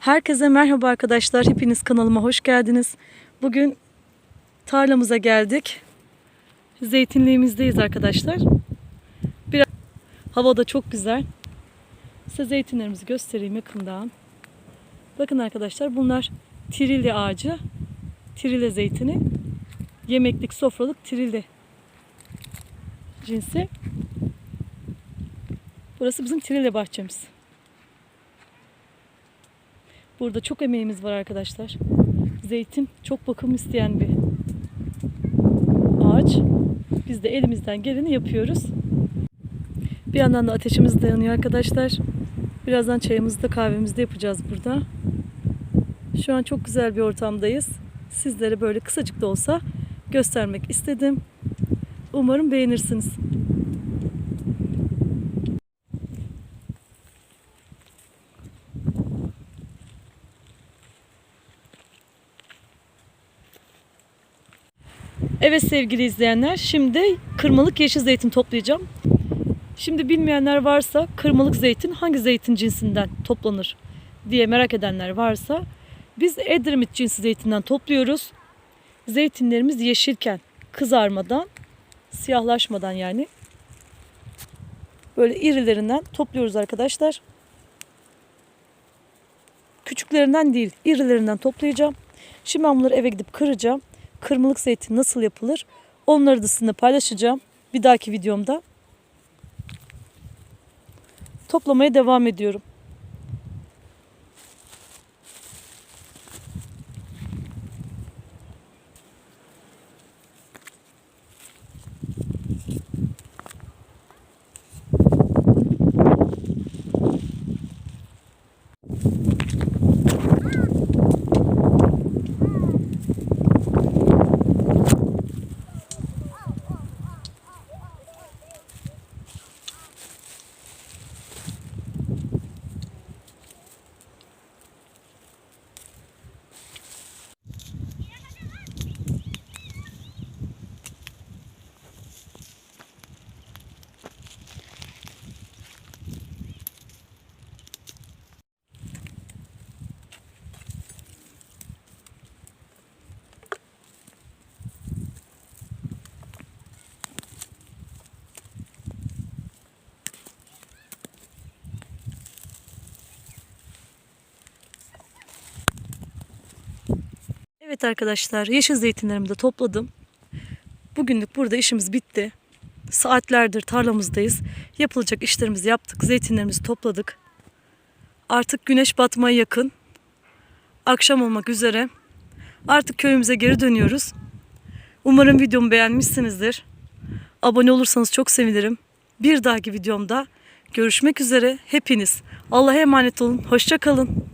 Herkese merhaba arkadaşlar. Hepiniz kanalıma hoş geldiniz. Bugün tarlamıza geldik. Zeytinliğimizdeyiz arkadaşlar. Biraz hava da çok güzel. Size zeytinlerimizi göstereyim yakından. Bakın arkadaşlar bunlar trilye ağacı. Trilye zeytini. Yemeklik, sofralık trilye cinsi. Burası bizim trilye bahçemiz. Burada çok emeğimiz var arkadaşlar. Zeytin çok bakım isteyen bir ağaç. Biz de elimizden geleni yapıyoruz. Bir yandan da ateşimiz dayanıyor arkadaşlar. Birazdan çayımızı da kahvemizi de yapacağız burada. Şu an çok güzel bir ortamdayız. Sizlere böyle kısacık da olsa göstermek istedim. Umarım beğenirsiniz. Evet sevgili izleyenler, şimdi kırmalık yeşil zeytin toplayacağım. Şimdi bilmeyenler varsa kırmalık zeytin hangi zeytin cinsinden toplanır diye merak edenler varsa biz Edremit cinsi zeytinden topluyoruz. Zeytinlerimiz yeşilken kızarmadan, siyahlaşmadan yani böyle irilerinden topluyoruz arkadaşlar. Küçüklerinden değil, irilerinden toplayacağım. Şimdi ben bunları eve gidip kıracağım kırmılık zeytin nasıl yapılır onları da sizinle paylaşacağım bir dahaki videomda. Toplamaya devam ediyorum. Evet arkadaşlar yeşil zeytinlerimi de topladım. Bugünlük burada işimiz bitti. Saatlerdir tarlamızdayız. Yapılacak işlerimizi yaptık. Zeytinlerimizi topladık. Artık güneş batmaya yakın. Akşam olmak üzere. Artık köyümüze geri dönüyoruz. Umarım videomu beğenmişsinizdir. Abone olursanız çok sevinirim. Bir dahaki videomda görüşmek üzere. Hepiniz Allah'a emanet olun. Hoşça kalın.